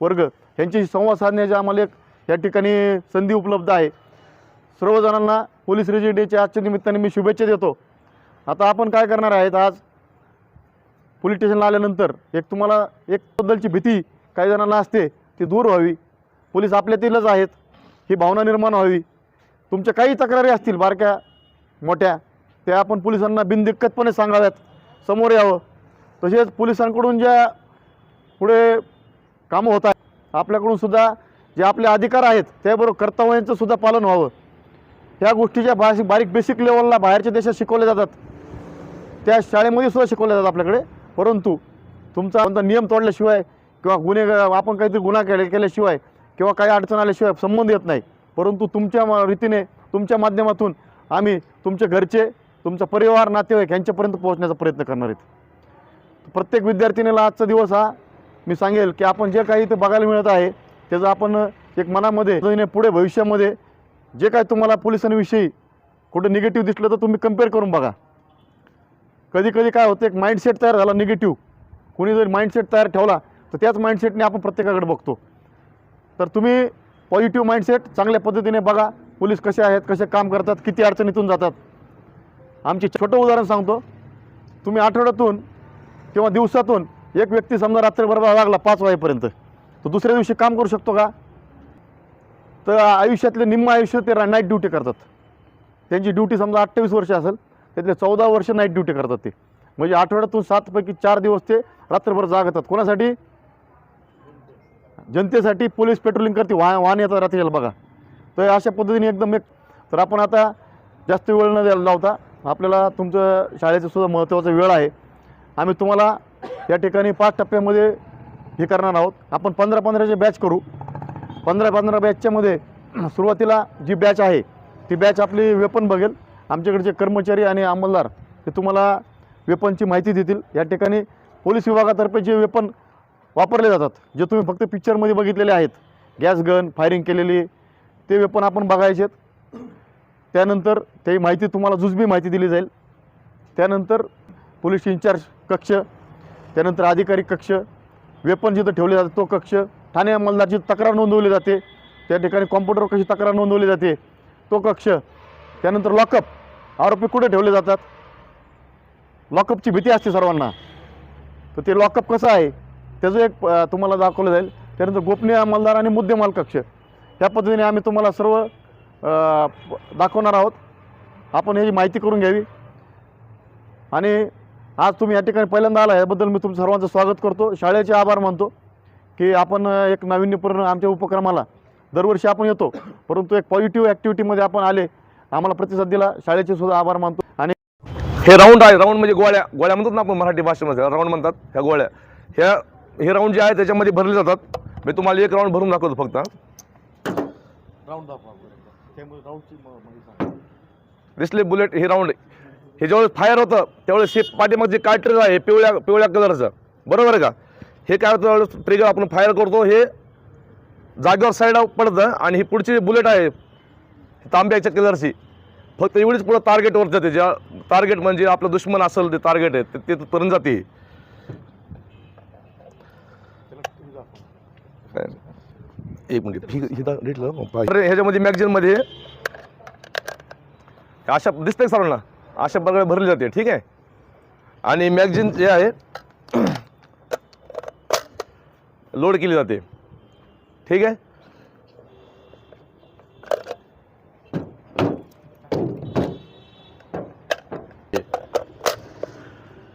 वर्ग यांच्याशी संवाद साधण्याची आम्हाला एक या ठिकाणी संधी उपलब्ध आहे. सर्वजणांना पोलीस रेजिडेंट डेच्या आजच्या निमित्ताने मी शुभेच्छा देतो. आता आपण काय करणार आहेत? आज पोलीस स्टेशनला आल्यानंतर एक तुम्हाला एक बद्दलची भीती काही जणांना असते ती दूर व्हावी. पोलीस आपल्यातीलच आहेत. ही भावना निर्माण व्हावी. तुमच्या काही तक्रारी असतील बारक्या मोठ्या त्या आपण पोलिसांना बिनदिक्कतपणे सांगाव्यात. समोर यावं. तसेच पोलिसांकडून ज्या पुढे कामं होत आहेत. आपल्याकडून सुद्धा जे आपले अधिकार आहेत त्याबरोबर कर्तव्यांचं सुद्धा पालन व्हावं. ह्या गोष्टीच्या भाषिक बारीक बेसिक लेवलला बाहेरच्या देशात शिकवल्या जातात. त्या शाळेमध्ये सुद्धा शिकवल्या जातात आपल्याकडे. परंतु तुमचा कोणता नियम तोडल्याशिवाय किंवा गुन्हे आपण काहीतरी गुन्हा केले केल्याशिवाय किंवा काही अडचण आल्याशिवाय संबंध येत नाही. परंतु तुमच्या रीतीने तुमच्या माध्यमातून आम्ही तुमचे घरचे तुमचा परिवार नातेवाईक यांच्यापर्यंत पोहोचण्याचा प्रयत्न करणार आहेत. प्रत्येक विद्यार्थिनीला आजचा दिवस हा मी सांगेल की आपण जे काही इथे बघायला मिळत आहे त्याचं आपण एक मनामध्ये पुढे भविष्यामध्ये जे काय तुम्हाला पोलिसांविषयी कुठं निगेटिव्ह दिसलं तर तुम्ही कंपेअर करून बघा. कधी कधी काय होतं एक माइंडसेट तयार झाला निगेटिव्ह कोणी जर माइंडसेट तयार ठेवला तर त्याच माइंडसेटने आपण प्रत्येकाकडे बघतो. तर तुम्ही पॉझिटिव्ह माइंडसेट चांगल्या पद्धतीने बघा पोलीस कसे आहेत कसे काम करतात किती अडचणीतून जातात. आमचे छोटं उदाहरण सांगतो. तुम्ही आठवड्यातून किंवा दिवसातून एक व्यक्ती समजा रात्रभर लागला पाच वाजेपर्यंत तो दुसऱ्या दिवशी काम करू शकतो का? तर आयुष्यातले निम्म आयुष्य ते नाईट ड्युटी करतात. त्यांची ड्युटी समजा अठ्ठावीस वर्ष असेल त्यातले चौदा वर्ष नाईट ड्युटी करतात ते. म्हणजे आठवड्यातून सातपैकी चार दिवस ते रात्रभर जागतात. कोणासाठी? जनतेसाठी पोलीस पेट्रोलिंग करते. वाह वाहन येतात रात्रीला बघा. तर अशा पद्धतीने एकदम एक तर आपण आता जास्त वेळ न द्यायला लावता आपल्याला तुमचं शाळेचं सुद्धा महत्त्वाचा वेळ आहे. आम्ही तुम्हाला या ठिकाणी पाच टप्प्यामध्ये हे करणार आहोत. आपण पंधरा पंधराचे बॅच करू. पंधरा पंधरा बॅचच्यामध्ये सुरुवातीला जी बॅच आहे ती बॅच आपली वेपन बघेल. आमच्याकडचे कर्मचारी आणि अंमलदार ते तुम्हाला वेपनची माहिती देतील. या ठिकाणी पोलीस विभागातर्फे जे वेपन वापरले जातात जे तुम्ही फक्त पिक्चरमध्ये बघितलेले आहेत गॅस गन फायरिंग केलेली ते वेपन आपण बघायचे आहेत. त्यानंतर ते माहिती तुम्हाला जुजबी माहिती दिली जाईल. त्यानंतर पोलीस इन्चार्ज कक्ष त्यानंतर अधिकारी कक्ष वेपन जिथं ठेवले जाते तो कक्ष ठाणे अंमलदारची तक्रार नोंदवली जाते. त्या ठिकाणी कॉम्प्युटर कशी तक्रार नोंदवली जाते तो कक्ष. त्यानंतर लॉकअप आरोपी कुठे ठेवले जातात? लॉकअपची भीती असते सर्वांना. तर ते लॉकअप कसं आहे? त्याचं एक तुम्हाला दाखवलं जाईल. त्यानंतर गोपनीय अंमलदार आणि मुद्देमाल कक्ष. त्या पद्धतीने आम्ही तुम्हाला सर्व दाखवणार आहोत. आपण ह्याची माहिती करून घ्यावी. आणि आज तुम्ही या ठिकाणी पहिल्यांदा आला याबद्दल मी तुमचं सर्वांचं स्वागत करतो. शाळेचे आभार मानतो की आपण एक नाविन्यपूर्ण आमच्या उपक्रमाला दरवर्षी आपण येतो परंतु एक पॉझिटिव्ह ॲक्टिव्हिटीमध्ये आपण आले आम्हाला प्रतिसाद दिला शाळेचे सुद्धा आभार मानतो. आणि हे राऊंड आहे राऊंड म्हणजे गोळ्या गोळ्या म्हणतात ना आपण मराठी भाषेमध्ये राऊंड म्हणतात ह्या गोळ्या. ह्या हे राऊंड जे आहे त्याच्यामध्ये भरले जातात. मी तुम्हाला एक राऊंड भरून दाखवतो फक्त. राऊंड दिसले बुलेट हे राऊंड हे ज्यावेळेस फायर होतं त्यावेळेस हे पाठीमाग जे कार्ट्रेज आहे पिवळ्या पिवळ्या कलरचं बरोबर आहे का? हे काय होतं त्यावेळेस ट्रिगर आपण फायर करतो हे जागेवर साईड पडतं आणि ही पुढची जी बुलेट आहे तांब्याच्या कलरची फक्त एवढीच पुढं टार्गेटवर जाते. ज्या टार्गेट म्हणजे आपलं दुश्मन असेल ते टार्गेट आहे ते तिथपर्यंत जाते एक मिनिट हो, ह्याच्यामध्ये मॅगझिनमध्ये अशा दिसतंय सर्वांना अशा प्रकारे भरली जाते ठीक आहे? आणि मॅगझिन जे आहे लोड केली जाते. ठीक आहे?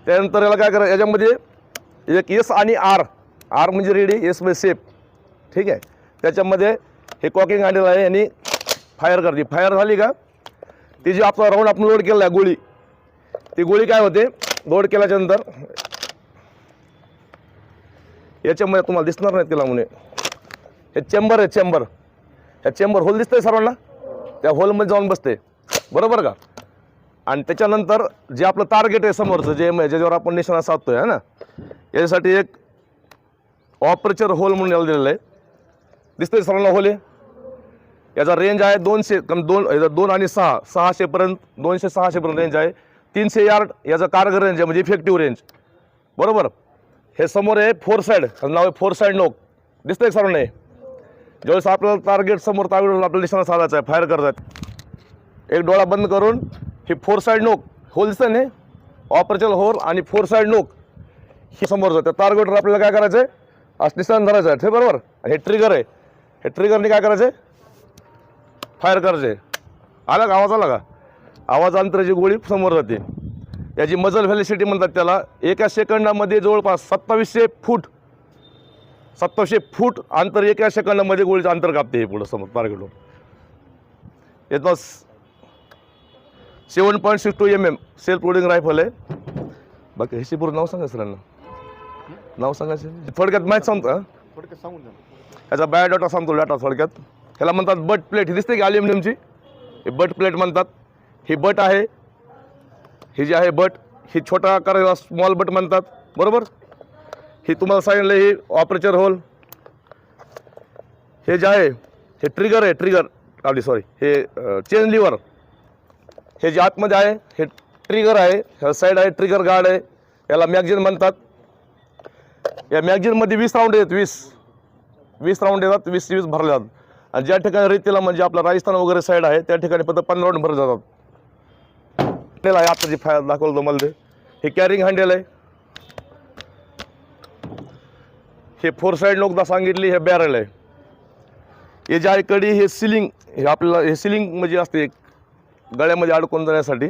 त्यानंतर याला काय करा याच्यामध्ये एक एस आणि आर आर म्हणजे रेडी एस म्हणजे सेफ ठीक आहे? त्याच्यामध्ये हे कॉकिंग हँडल आहे आणि फायर करते. फायर झाली का? ती जी आपला राऊंड आपण लोड केला आहे गोळी. ती गोळी काय होते? लोड केल्याच्यानंतर याच्यामध्ये तुम्हाला दिसणार नाही तिला म्हणे हे चेंबर आहे चेंबर ह्या चेंबर होल दिसतंय सर्वांना? त्या होलमध्ये जाऊन बसते बरोबर का? आणि त्याच्यानंतर जे आपलं टार्गेट आहे समोरचं जे ज्याच्यावर आपण निशाणा साधतोय है ना? याच्यासाठी एक ऑपरेचर होल म्हणून याला दिलेलं आहे. दिसतंय सर्वांना होल आहे याचा रेंज आहे दोनशे कम दोन याचा दोन आणि सहा सहाशेपर्यंत दोनशे सहाशेपर्यंत रेंज आहे. तीनशे यार्ड याचा कारगर रेंज आहे म्हणजे इफेक्टिव्ह रेंज बरोबर? हे समोर आहे फोर साईड नाव आहे फोर साईड नोक दिसतंय सर नाही ज्यावेळेस आपल्याला टार्गेट समोर टार्गेट आपल्याला निशाणा साधायचा आहे फायर करतात एक डोळा बंद करून ही फोर साईड नोक होल दिसतं ना? ऑपरेचल होल आणि फोर साईड नोक ही समोर जातं. टार्गेटवर आपल्याला काय करायचं आहे असं निशाण धरायचं आहे. हे बरोबर? आणि हे ट्रिगर आहे. हे ट्रिगरने काय करायचं आहे फायर करायचं आहे आला का? आवाज आला का? आवाज अंतराची गोळी समोर जाते. याची मजल व्हॅलिसिटी म्हणतात त्याला. एका सेकंदामध्ये जवळपास सत्तावीसशे फूट सत्तावीसशे फूट अंतर एका सेकंदामध्ये गोळीचं अंतर कापते हे पुढं समोर. टार्गेटवर येतो seven point six two M M self loading rifle आहे. बाकी ह्याची पूर्ण नाव सांगा सरांना. नाव सांगायचं थोडक्यात माहीत सांगतो? थोडक्यात सांगून. ह्याचा बायोडाटा सांगतो डाटा थोडक्यात. त्याला म्हणतात बट प्लेट. ही दिसते की अल्युमिनियमची हे बट प्लेट म्हणतात. ही बट आहे. ही जी आहे बट ही छोटा आकाराला स्मॉल बट म्हणतात. बरोबर? ही तुम्हाला सांगितलं ही ऑपरेचर होल हे जे आहे हे ट्रिगर आहे ट्रिगर आपली सॉरी हे चेन लिव्हर हे जे आतमध्ये आहे हे ट्रिगर आहे. ह्या साईड आहे ट्रिगर गार्ड आहे. याला मॅगझिन म्हणतात. या मॅगझिनमध्ये वीस राऊंड आहेत वीस. वीस राऊंड येतात वीस वीस भरले जातात. आणि ज्या ठिकाणी रेतीला म्हणजे आपला राजस्थान वगैरे साईड आहे त्या ठिकाणी फक्त पंधरा राऊंड भरत जातात. हँडल आहे आता जे फाय दाखवलं तुम्हाला ते. हे कॅरिंग हँडेल आहे. हे फोर साईड नोकदा सांगितली हे बॅरल आहे. हे जे आहे कडी हे सिलिंग हे आपल्याला हे सिलिंग म्हणजे असते एक गळ्यामध्ये अडकून जाण्यासाठी.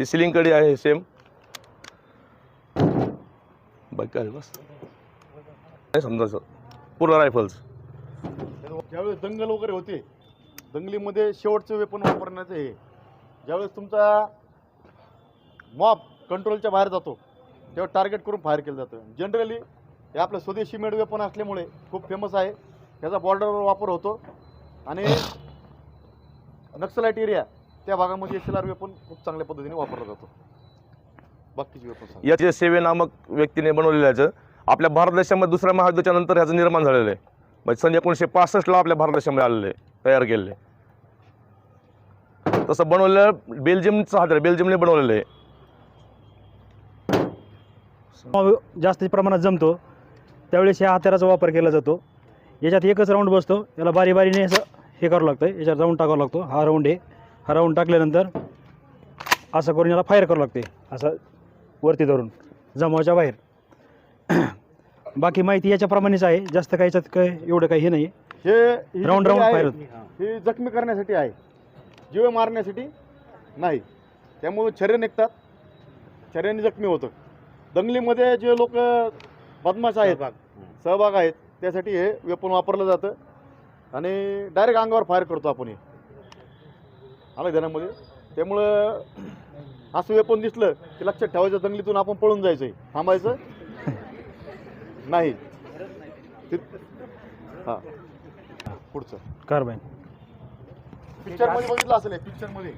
ही सिलिंग कडी आहे सेम बाकी काय बस. नाही समजायचं. पूर्ण रायफल्स ज्यावेळेस दंगल वगैरे होते दंगलीमध्ये शेवटचं वेपन वापरण्याचं हे. ज्यावेळेस तुमचा मॉब कंट्रोलच्या बाहेर जातो तेव्हा टार्गेट करून फायर केलं जातं. जनरली हे आपलं स्वदेशी मेड वेपन असल्यामुळे खूप फेमस आहे. त्याचा बॉर्डरवर वापर होतो. आणि नक्सलाईट एरिया त्या भागामध्ये एस एल आर वेपन खूप चांगल्या पद्धतीने वापरला जातो. बाकीचे वेपन याचे सेवे नामक व्यक्तीने बनवलेल्याचं आपल्या भारत देशामध्ये दुसऱ्या महायुद्धाच्या नंतर ह्याचं निर्माण झालेलं आहे. म्हणजे सन एकोणीसशे पासष्टला आपल्या भारत देशामध्ये आलेले तयार केलेले. तसं बनवलेलं बेल्जियमचं हात बेल्जियमने बनवलेलं. आहे जास्त प्रमाणात जमतो. त्यावेळेस ह्या हत्याराचा वापर केला जातो. याच्यात एकच राऊंड बसतो. याला बारी बारीने असं हे करावं लागतं. याच्यात राऊंड टाकावा लागतो. हा राऊंड आहे. हा राऊंड टाकल्यानंतर असं करून याला फायर करावं लागते. असं वरती धरून जमावाच्या बाहेर. बाकी माहिती याच्याप्रमाणेच आहे. जास्त काही याच्यात काय एवढं काही हे नाही हे ही जी राऊंड राऊंड आहे, फायर होते हे जखमी करण्यासाठी आहे. जीव मारण्यासाठी नाही. त्यामुळे छर्य निघतात. छर्याने जखमी होतं. दंगलीमध्ये जे लोक बदमाश आहेत सहभाग. आहेत त्यासाठी हे वेपन वापरलं जातं. आणि डायरेक्ट अंगावर फायर करतो आपण हे. आलं ध्यानामध्ये? त्यामुळं असं वेपन दिसलं की लक्षात ठेवायचं दंगलीतून आपण पळून जायचं आहे थांबायचं. नाही. हां. पुढचं. कारबाईन. पिक्चरमध्ये बघितलं असेल पिक्चरमध्ये.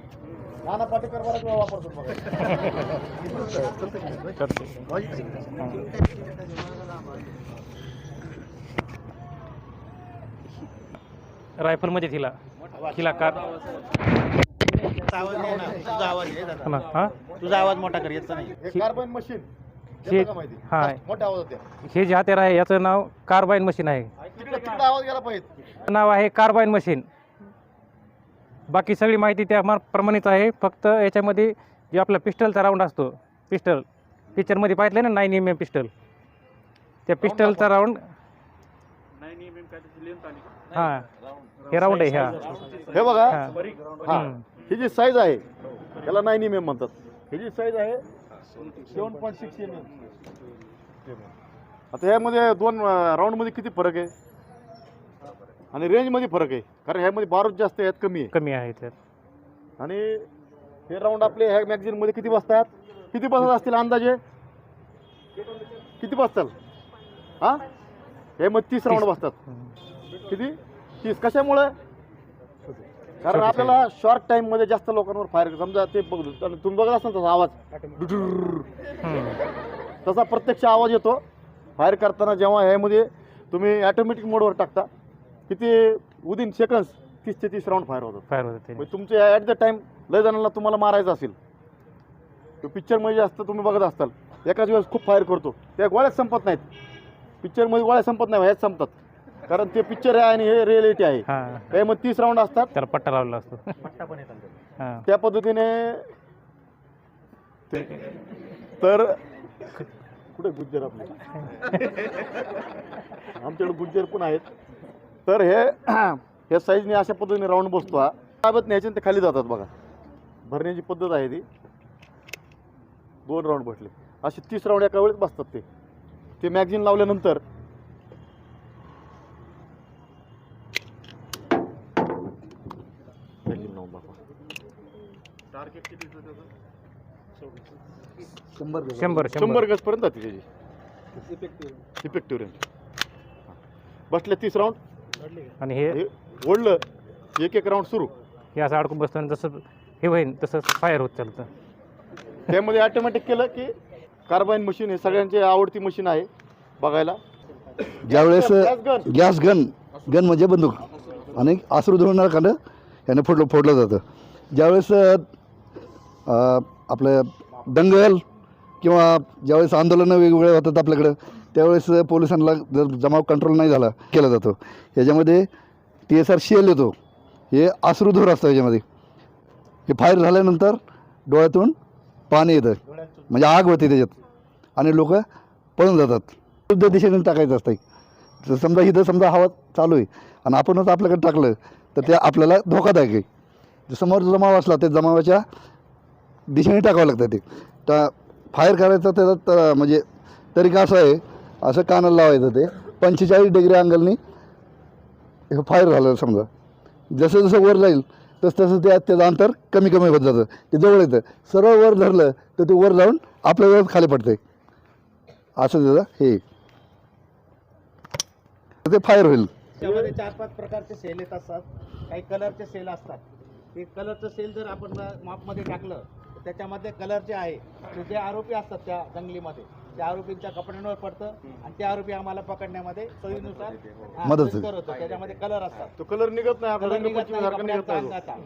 नाना पाटेकर बराच वेळा वापरतो बघा. रायफलमध्ये तिला. तिला कार तुझा आवाज तुझा आवाज मोठा कर येत नाही. हे कार्बन मशीन हे- का माहिती. हा. मोठ्या आवाजात द्या. हे जे हत्यार आहे याचं नाव कार्बाईन मशीन आहे. तिकडे तिकडे आवाज गेला पाहिजे. नाव आहे कार्बाईन मशीन. बाकी सगळी माहिती त्या मा- प्रमाणेच आहे. फक्त याच्यामध्ये जे आपला पिस्टलचा राऊंड असतो पिस्टल. पिक्चरमध्ये पाहिलं ना नाईन एम एम पिस्टल त्या पिस्टलचा राऊंड हां. हे राऊंड आहे ह्या हे बघा. हां. हा. हम्म. ही जी साईज आहे त्याला नाईन एम एम म्हणतात. ही जी साईज आहे seven point six M M आता ह्यामध्ये दोन राऊंडमध्ये किती फरक आहे? आणि रेंजमध्ये फरक आहे? कारण ह्यामध्ये बारूद जास्त आहे यात कमी आहे. कमी आहे त्यात आणि हे राऊंड आपले ह्या मॅगझिनमध्ये किती बसतात? किती बसत असतील अंदाजे? किती बसतात? हा? हे मग तीस राऊंड बसतात. किती? तीस. कशामुळे? कारण आपल्याला शॉर्ट टाइममध्ये जास्त लोकांवर फायर समजा ते बघ तुम्ही बघत असाल तसा आवाज. डुडुर. तसा प्रत्यक्ष आवाज येतो. फायर करताना जेव्हा ह्यामध्ये तुम्ही ॲटोमॅटिक मोडवर टाकता किती विदिन सेकंड्स तीस ते तीस राऊंड फायर होतात. फायर होतं म्हणजे तुमचे ॲट द टाइम लय जणांना तुम्हाला मारायचं असेल. तो पिक्चरमध्ये जास्त तुम्ही बघत असताल एकाच वेळेस खूप फायर करतो. त्या गोळ्याच संपत नाहीत. पिक्चरमध्ये गोळ्या संपत नाही ह्याच संपतात. कारण ते पिक्चर आहे आणि हे रिअलिटी आहे. हां. त्यामध्ये तीस राऊंड असतात. त्याला पट्टा लावलेला असतो. पट्टा पण येतात हां. त्या पद्धतीने ते- तर कुठे गुज्जर आपले? आमच्याकडे गुज्जर पण आहेत. तर हे ह्या साईजने अशा पद्धतीने राऊंड बसतो हा. ताब्यात न्यायचे आणि ते खाली जातात बघा. भरण्याची पद्धत आहे ती. दोन राऊंड बसले असे तीस राऊंड एका वेळेस बसतात ते. ते मॅगझिन लावल्यानंतर दाखवा टार्गेट किती शंभर शंभर शंभर. गजपर्यंत जाते त्याची. इफेक्टिव्ह रेंज बसले तीस राऊंड आणि हे ओढलं. एक एक राऊंड सुरू. हे असं अडकून बसतं आणि जसं हे होईल तसं फायर होत चालतं. त्यामध्ये ऑटोमॅटिक केलं की कार्बाईन मशीन हे सगळ्यांची आवडती मशीन आहे बघायला. ज्यावेळेस gas gun. Gas gun gun म्हणजे बंदूक. आणि आसरू धरणार कांड यानं फोडलं फोडलं जातं. ज्यावेळेस आपलं दंगल किंवा ज्यावेळेस आंदोलनं वेगवेगळे होतात आपल्याकडं त्यावेळेस पोलिसांना जर जमाव कंट्रोल नाही झाला केला जातो. याच्यामध्ये T S R C L येतो. हे आश्रुधूर असतं याच्यामध्ये. हे फायर झाल्यानंतर डोळ्यातून पाणी येतं. म्हणजे आग होते त्याच्यात. आणि लोक पळून जातात. शुद्ध दिशेने टाकायचं असतं समजा इथं समजा हवा चालू आहे आणि आपणच आपल्याकडे टाकलं तर ते आपल्याला धोकादायक आहे. जर समोर जमाव असला ते जमावाच्या दिशेने टाकावं लागतं ते. तर फायर करायचं त्याचा तर म्हणजे तरीका असं आहे असं कानाला लावायचं ते. पंचेचाळीस डिग्री अँगलनी हे फायर झालं समजा. जसं जसं वर जाईल तसं तसं त्या त्याचं अंतर कमी कमी होत जातं. ते जवळ येतं. सरळ वर धरलं तर ते वर जाऊन आपल्या वेळेस खाली पडते असं त्याचं हे ते फायर होईल. त्यामध्ये चार पाच प्रकारचे सेल येत असतात. काही कलरचे सेल असतात. ते कलरचं सेल जर आपण मापमध्ये टाकलं तर त्याच्यामध्ये कलरचे आहे ते जे आरोपी असतात त्या जंगलीमध्ये त्या आरोपींच्या कपड्यांवर पडतं आणि ते आरोपी आम्हाला पकडण्यामध्ये सोयीनुसार हा, मदत सोयीस्कर होतं त्याच्यामध्ये कलर असतात. तो कलर निघत नाही कलर निघत नाही, कपड्यांचा. अंगाचा.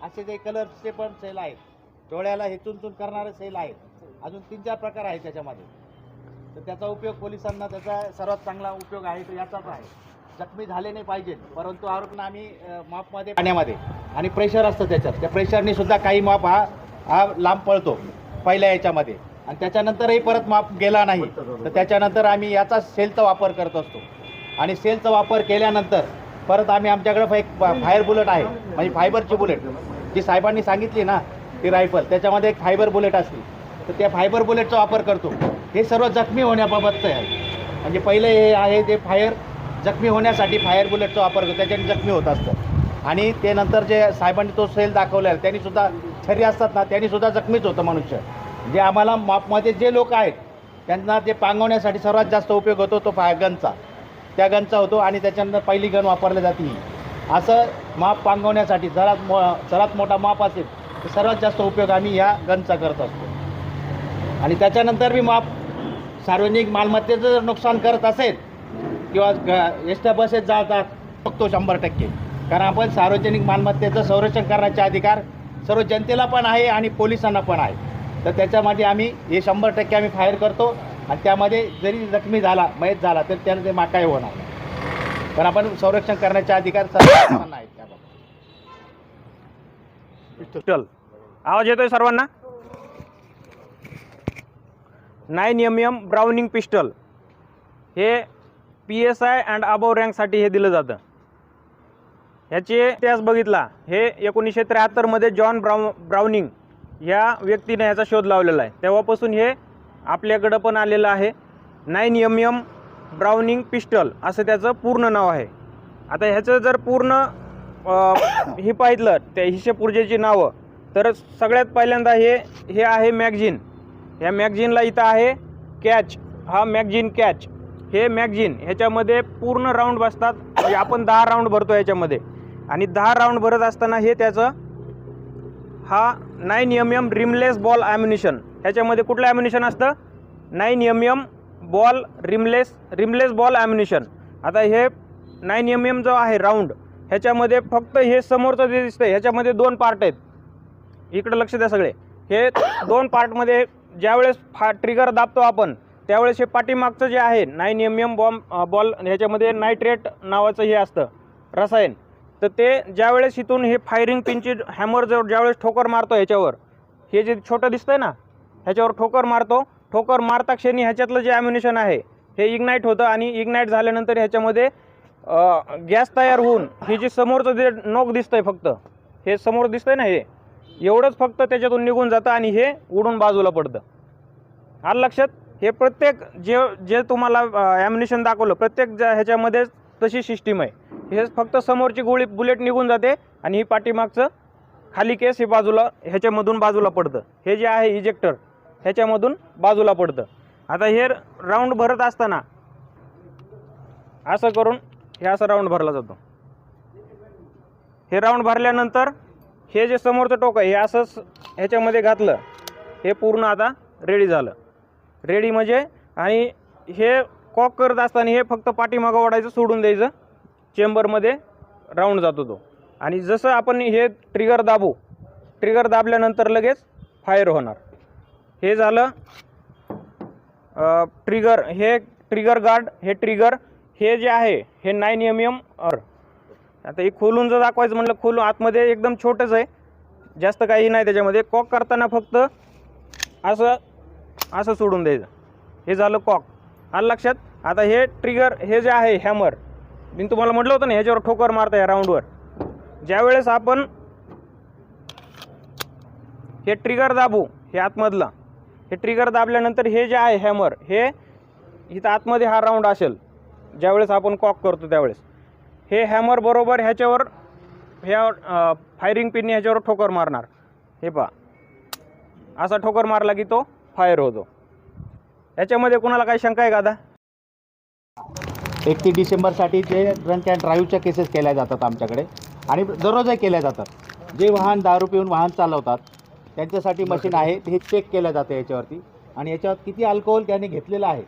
असे जे कलरचे पण सेल आहेत डोळ्याला हे चुनचुन करणारे सेल आहेत. अजून तीन चार प्रकार आहेत त्याच्यामध्ये. तर त्याचा उपयोग पोलिसांना त्याचा सर्वात चांगला उपयोग आहे तो याचाच आहे. जखमी झाले नाही पाहिजेत परंतु आरोपींना आम्ही मापमध्ये पाण्यामध्ये. आणि प्रेशर असतं त्याच्यात. त्या प्रेशरने सुद्धा काही माप हा हा लांब पळतो. पहिल्या याच्यामध्ये. आणि त्याच्यानंतरही परत माप गेला नाही. तर त्याच्यानंतर आम्ही याचा सेलचा वापर करत असतो. आणि सेलचा वापर केल्यानंतर परत आम्ही आमच्याकडे एक फायर बुलेट आहे. म्हणजे फायबरची बुलेट. जी साहेबांनी सांगितली ना ती रायफल. त्याच्यामध्ये एक फायबर बुलेट असते तर त्या फायबर बुलेटचा वापर करतो. हे सर्व जखमी होण्याबाबतचं आहे. म्हणजे पहिले हे आहे ते फायर जखमी होण्यासाठी फायर बुलेटचा वापर करतो त्याच्याने जखमी होत असतं. आणि ते नंतर जे साहेबांनी तो सेल दाखवलेला त्यांनी सुद्धा छर्री असतात ना त्यांनी सुद्धा जखमीच होतं मनुष्य. जे आम्हाला मापमध्ये जे लोक आहेत त्यांना ते पांगवण्यासाठी सर्वात जास्त उपयोग होतो तो फाय गनचा त्या गनचा होतो आणि त्याच्यानंतर पहिली गन वापरली जाते असं माप पांगवण्यासाठी जरात मो सर्वात मोठा माप असेल तर सर्वात जास्त उपयोग आम्ही ह्या गनचा करत असतो. आणि त्याच्यानंतर बी माप सार्वजनिक मालमत्तेचं जर नुकसान करत असेल किंवा ग एसट्या बसेस जातात बघतो शंभर टक्के. कारण आपण सार्वजनिक मालमत्तेचं संरक्षण करण्याचे अधिकार सर्व जनतेला पण आहे आणि पोलिसांना पण आहे. तर त्याच्यामध्ये आम्ही हे शंभर टक्के आम्ही फायर करतो आणि त्यामध्ये जरी जखमी झाला मयत झाला तर त्यानं ते माकाय होणार पण आपण संरक्षण करण्याचे अधिकार सर्वांना आहेत त्याबाबत पिस्टल आवाज येतोय सर्वांना? Nine M M Browning pistol. हे P S I and above रँकसाठी हे दिलं जातं. ह्याचे इतिहास बघितला. हे एकोणीसशे त्र्याहत्तरमध्ये जॉन ब्राउ ब्राउनिंग ह्या व्यक्तीने ह्याचा शोध लावलेला आहे. तेव्हापासून हे आपल्याकडं पण आलेलं आहे. Nine M M Browning pistol असं त्याचं पूर्ण नाव आहे. आता ह्याचं जर पूर्ण हे पाहितलं त्या हिशेपूर्जेची नावं तर सगळ्यात पहिल्यांदा हे हे आहे मॅगझिन. ह्या मॅगझिनला इथं आहे कॅच. हा मॅगझिन कॅच. हे मॅगझिन ह्याच्यामध्ये पूर्ण राऊंड बसतात. म्हणजे आपण दहा राऊंड भरतो ह्याच्यामध्ये. आणि दहा राऊंड भरत असताना हे त्याचं हा nine M M rimless ball ammunition ह्याच्यामध्ये कुठलं ॲम्युनिशन असतं? Nine M M ball rimless rimless ball ammunition आता हे नाईन एम एम जो आहे राऊंड ह्याच्यामध्ये फक्त हे समोरचं जे दिसतंय ह्याच्यामध्ये दोन पार्ट आहेत. इकडं लक्ष द्या सगळे. हे दोन पार्टमध्ये ज्यावेळेस फा ट्रिगर दाबतो आपण त्यावेळेस हे पाठीमागचं जे आहे nine M M bomb ball ह्याच्यामध्ये नायट्रेट नावाचं हे असतं रसायन. तर ते ज्यावेळेस इथून हे फायरिंग पिनची हॅमर जर ज्यावेळेस ठोकर मारतो ह्याच्यावर हे जे छोटं दिसतंय ना ह्याच्यावर ठोकर मारतो. ठोकर मारता क्षणी ह्याच्यातलं जे ॲम्युनेशन आहे हे इग्नाईट होतं आणि इग्नाईट झाल्यानंतर ह्याच्यामध्ये गॅस तयार होऊन हे जे समोरचं जे नोक दिसतंय फक्त हे समोर दिसतंय ना हे एवढंच फक्त त्याच्यातून निघून जातं आणि हे उडून बाजूला पडतं. आलं लक्षात? हे प्रत्येक जे जे तुम्हाला ॲम्युनेशन दाखवलं प्रत्येक ज्या ह्याच्यामध्ये तशी सिस्टीम आहे. हे फक्त समोरची गोळी बुलेट निघून जाते आणि ही पाठीमागचं खाली केस हे बाजूला ह्याच्यामधून बाजूला पडतं. हे जे आहे इजेक्टर ह्याच्यामधून बाजूला पडतं. आता हे राऊंड भरत असताना असं करून हे असं राऊंड भरला जातो. हे राऊंड भरल्यानंतर हे जे समोरचं टोक आहे हे असंच ह्याच्यामध्ये घातलं हे पूर्ण आता रेडी झालं. रेडी म्हणजे. आणि हे कॉक करत असताना हे फक्त पाठीमागं ओढायचं सोडून द्यायचं. चेंबरमध्ये राऊंड जातो तो. आणि जसं आपण हे ट्रिगर दाबू ट्रिगर दाबल्यानंतर लगेच फायर होणार. हे झालं ट्रिगर हे ट्रिगर गार्ड हे ट्रिगर हे जे आहे हे नाईन एम एम अर आता हे खोलून जर दाखवायचं म्हटलं खोलून आतमध्ये एकदम छोटंच आहे. जास्त काही नाही त्याच्यामध्ये. कॉक करताना फक्त असं असं सोडून द्यायचं. हे झालं कॉक आलं लक्षात? आता हे ट्रिगर हे जे आहे हॅमर मी तुम्हाला म्हटलं होतं ना ह्याच्यावर ठोकर मारता या राऊंडवर ज्यावेळेस आपण हे ट्रिगर दाबू हे आतमधला. हे ट्रिगर दाबल्यानंतर हे जे आहे हॅमर हे इथं आतमध्ये हा राऊंड असेल. ज्यावेळेस आपण कॉक करतो त्यावेळेस. हे हॅमर बरोबर ह्याच्यावर ह्या फायरिंग पिनने ह्याच्यावर ठोकर मारणार. हे पहा. असा ठोकर मारला की तो फायर होतो. याच्यामध्ये कोणाला काही शंका आहे का आता एकतीस डिसेंबरसाठी जे ड्रंक अँड ड्राईव्हच्या केसेस केल्या जातात आमच्याकडे आणि दररोजही केल्या जातात. जे वाहन दारू पिऊन वाहन चालवतात त्यांच्यासाठी मशीन आहे हे चेक केलं जातं याच्यावरती. आणि याच्यावर किती अल्कोहोल त्याने घेतलेलं आहे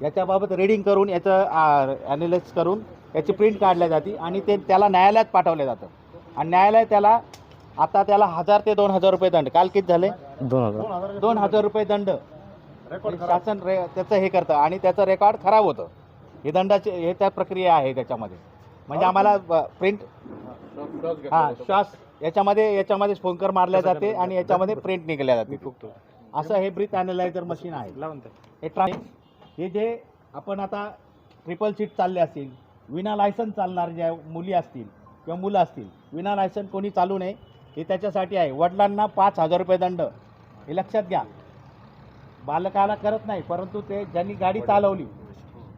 याच्याबाबत रीडिंग करून याचं ॲनालिस करून याची प्रिंट काढल्या जाते आणि ते त्याला न्यायालयात पाठवलं जातं. आणि न्यायालय त्याला आता त्याला हजार ते दोन हजार रुपये दंड. काल किती झाले? दोन हजार. दोन हजार. रुपये दंड. शासन रे त्याचं हे करतं. आणि त्याचं रेकॉर्ड खराब होतं. हे दंडाचे हे त्या प्रक्रिया आहे त्याच्यामध्ये. म्हणजे आम्हाला प्रिंट हां श्वास याच्यामध्ये याच्यामध्ये स्पोंकर मारल्या जाते आणि याच्यामध्ये प्रिंट निघल्या जाते. असं हे ब्रीथ अॅनालायझर मशीन आहे. हे ट्रा हे जे आपण आता ट्रिपल सीट चालले असतील विना लायसन चालणार ज्या मुली असतील किंवा मुलं असतील विना लायसन कोणी चालू नये. हे त्याच्यासाठी आहे. वडिलांना पाच हजार रुपये दंड. हे लक्षात घ्या. बालकाला करत नाही परंतु ते ज्यांनी गाडी चालवली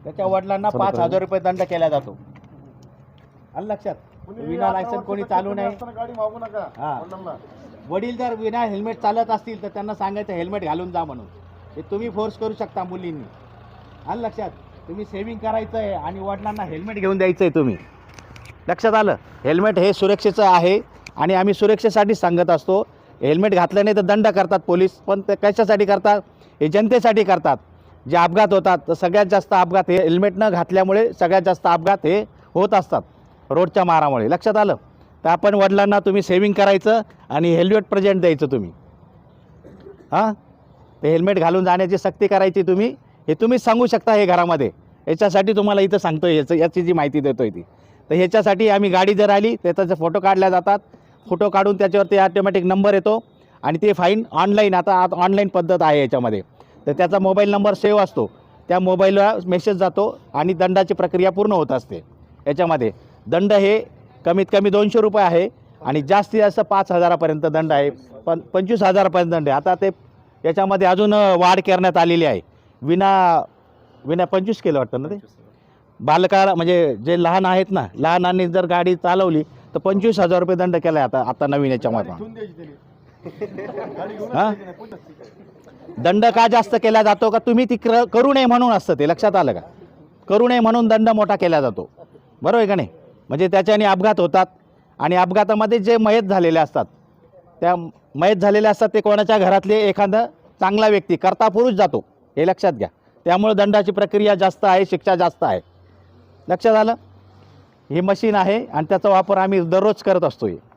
त्याच्या वडिलांना पाच हजार रुपये दंड केला जातो. आलं लक्षात विना लायसन कोणी चालू नये गाडी मागू नका हा. वडिलांना. वडील जर विना हेल्मेट चालत असतील तर त्यांना सांगायचं हेल्मेट घालून जा म्हणून. हे तुम्ही फोर्स करू शकता मुलींनी. आलं लक्षात तुम्ही सेविंग करायचं आहे आणि वडिलांना हेल्मेट घेऊन द्यायचं आहे तुम्ही. लक्षात आलं? हेल्मेट हे सुरक्षेचं आहे. आणि आम्ही सुरक्षेसाठीच सांगत असतो हेल्मेट घातलं नाही तर दंड करतात पोलीस पण ते कशासाठी करतात? हे जनतेसाठी करतात. जे अपघात होतात तर सगळ्यात जास्त अपघात हे हेल्मेट न घातल्यामुळे सगळ्यात जास्त अपघात हे होत असतात रोडच्या मारामुळे. लक्षात आलं? तर आपण वडिलांना तुम्ही सेविंग करायचं आणि हेल्मेट प्रेझेंट द्यायचं तुम्ही. हां? ते हेल्मेट घालून जाण्याची सक्ती करायची तुम्ही हे तुम्हीच सांगू शकता हे घरामध्ये. याच्यासाठी तुम्हाला इथं सांगतो याचं याची जी माहिती देतो आहे ती. तर ह्याच्यासाठी आम्ही गाडी जर आली त्याचे फोटो काढल्या जातात फोटो काढून त्याच्यावरती ऑटोमॅटिक नंबर येतो आणि ते फाईन ऑनलाईन आता ऑनलाईन पद्धत आहे याच्यामध्ये. तर त्याचा मोबाईल नंबर सेव्ह असतो. त्या मोबाईलला मेसेज जातो आणि दंडाची प्रक्रिया पूर्ण होत असते. याच्यामध्ये दंड हे कमीत कमी दोनशे रुपये आहे आणि जास्तीत जास्त पाच हजारापर्यंत दंड आहे. पण पंचवीस हजारापर्यंत दंड आहे. आता ते याच्यामध्ये अजून वाढ करण्यात आलेली आहे. विना विना पंचवीस केलं वाटतं ना ते? बालकाला म्हणजे जे लहान आहेत ना लहानांनी जर गाडी चालवली तर पंचवीस हजार रुपये दंड केला आता आता नवीन याच्यामध्ये. हा? दंड का जास्त केला जातो का? तुम्ही ती क्र करू नये म्हणून असतं ते लक्षात आलं का? करू नये म्हणून दंड मोठा केला जातो. बरोबर आहे का नाही? म्हणजे त्याच्याने अपघात होतात आणि अपघातामध्ये जे मयत झालेले असतात त्या मयत झालेले असतात ते कोणाच्या घरातले? एखादा चांगला व्यक्ती करता पुरुष जातो. हे लक्षात घ्या. त्यामुळे दंडाची प्रक्रिया जास्त आहे शिक्षा जास्त आहे. लक्षात आलं? ही मशीन आहे आणि त्याचा वापर आम्ही दररोज करत असतो आहे